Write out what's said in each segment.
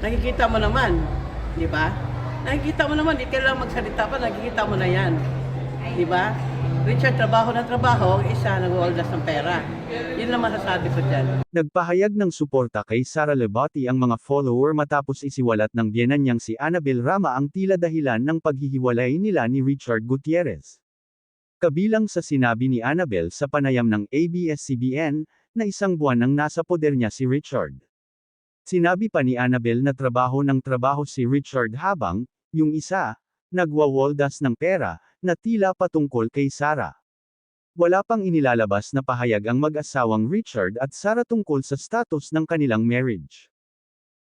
Nakikita mo naman, di ba? Nakikita mo naman, di kailangan magsalita pa, nakikita mo na yan. Di ba? Richard, trabaho na trabaho, isa nag-waldas ng pera. Yun lang masasabi ko dyan. Nagpahayag ng suporta kay Sara Lebati ang mga follower matapos isiwalat ng biyenan niyang si Annabel Rama ang tila dahilan ng paghihiwalay nila ni Richard Gutierrez. Kabilang sa sinabi ni Annabel sa panayam ng ABS-CBN, na isang buwan nang nasa poder niya si Richard. Sinabi pa ni Annabel na trabaho ng trabaho si Richard habang, yung isa, nagwawaldas ng pera, na tila patungkol kay Sara. Wala pang inilalabas na pahayag ang mag-asawang Richard at Sara tungkol sa status ng kanilang marriage.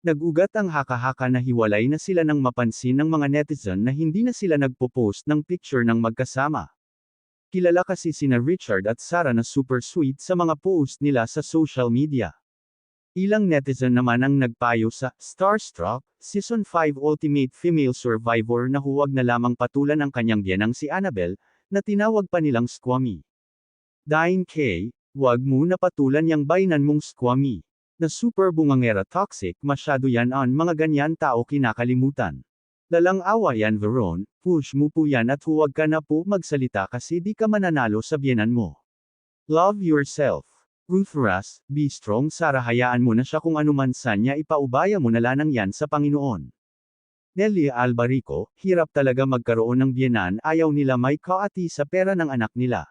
Nagugat ang haka-haka na hiwalay na sila nang mapansin ng mga netizen na hindi na sila nagpo-post ng picture ng magkasama. Kilala kasi sina Richard at Sara na super sweet sa mga post nila sa social media. Ilang netizen naman ang nagpayo sa Starstruck, Season 5 Ultimate Female Survivor na huwag na lamang patulan ang kanyang biyanang si Annabel, na tinawag pa nilang squammy. Dine K, wag mo na patulan yang bainan mong squammy. Na super bungangera toxic masyado yan on mga ganyan tao kinakalimutan. Lalang awa yan Veron, push mo po yan at huwag ka na po magsalita kasi di ka mananalo sa biyenan mo. Love yourself. Ruth Russ, be strong Sara hayaan mo na siya kung anuman sa niya ipaubaya mo na lanang yan sa Panginoon. Nelly Albarico, hirap talaga magkaroon ng biyenan ayaw nila may kaati sa pera ng anak nila.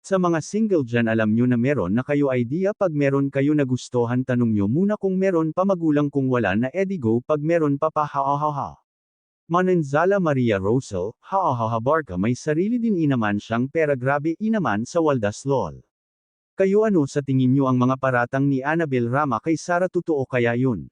Sa mga single dyan alam nyo na meron na kayo idea pag meron kayo nagustuhan tanong nyo muna kung meron pa magulang kung wala na edi go pag meron pa pa ha ha ha. Manenzala Maria Rosal, ha ha ha Barca may sarili din inaman siyang pera grabe inaman sa Waldas lol. Kayo ano sa tingin nyo ang mga paratang ni Annabel Rama kay Sara totoo kaya yun?